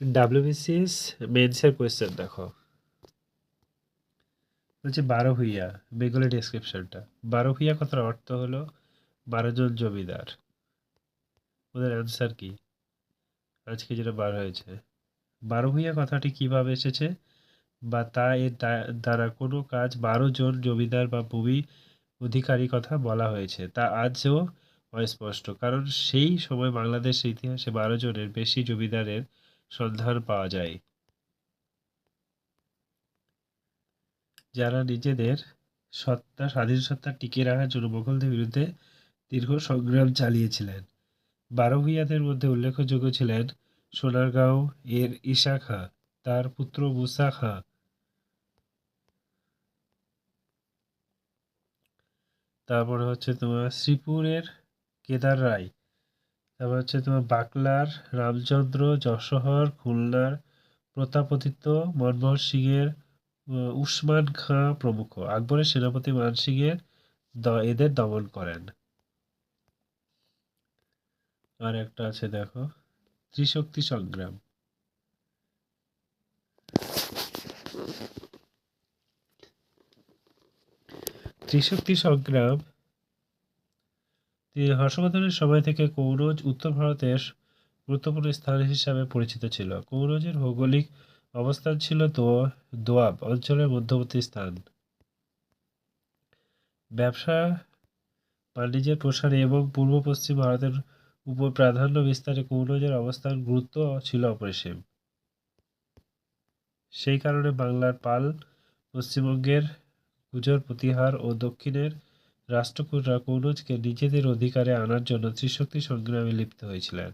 WBCS মেন্সের question দেখো। বলছে, বারো ভূঁইয়া বেঙ্গলি ডেসক্রিপশনটা বারো ভূঁইয়া কথার অর্থ হলো, বারো জন জমিদার। ওদের অ্যান্সার কি? আজকে যেটা বার হয়েছে। বারো ভূঁইয়া কথাটি কীভাবে এসেছে? বা তা এর দ্বারা কোনো কাজ বারো জন জমিদার বা ভূমি অধিকারী কথা বলা হয়েছে। তা আজও অস্পষ্ট। কারণ সেই সময় বাংলাদেশের ইতিহাসে বারো জনের বেশি জমিদারের সন্ধান পাওয়া যায়। যারা নিজেদের সত্তা, স্বাধীন সত্তা টিকিয়ে রাখার জন্য মোগলদের বিরুদ্ধে দীর্ঘ সংগ্রাম চালিয়েছিলেন। বারো ভূঁইয়াদের মধ্যে উল্লেখযোগ্য ছিলেন সোনারগাঁও এর ঈশা খাঁ, তার পুত্র মুসা খাঁ। তারপরে হচ্ছে তোমার শ্রীপুরের কেদার রায়। তারপর হচ্ছে তোমার বাকলার, রামচন্দ্র, যশোহর, খুলনার প্রতাপাদিত্য মনমোহন সিংয়ের উসমান খাঁ প্রমুখ। আকবরের সেনাপতি মান সিংয়ের দ- এদের দমন করেন। আর একটা আছে দেখো, ত্রিশক্তি সংগ্রাম। ত্রিশক্তি সংগ্রাম হর্ষবর্ধনের সময় থেকে কৌরজ উত্তর ভারতের গুরুত্বপূর্ণ স্থান হিসাবে পরিচিত ছিল। কৌরজের ভৌগোলিক অবস্থান ছিল দোয়াব অঞ্চলের মধ্যবর্তী স্থান। ব্যবসা, বাণিজ্যের প্রসারে এবং পূর্ব পশ্চিম ভারতের উপর প্রাধান্য বিস্তারে কৌরজের অবস্থান গুরুত্ব ছিল অপরিসীম। সেই কারণে বাংলার পাল, পশ্চিমবঙ্গের গুজর প্রতিহার ও দক্ষিণের রাষ্ট্রকূটরা কনৌজকে নিজেদের অধিকারে আনার জন্য ত্রিশক্তি সংগ্রামে লিপ্ত হয়েছিলেন।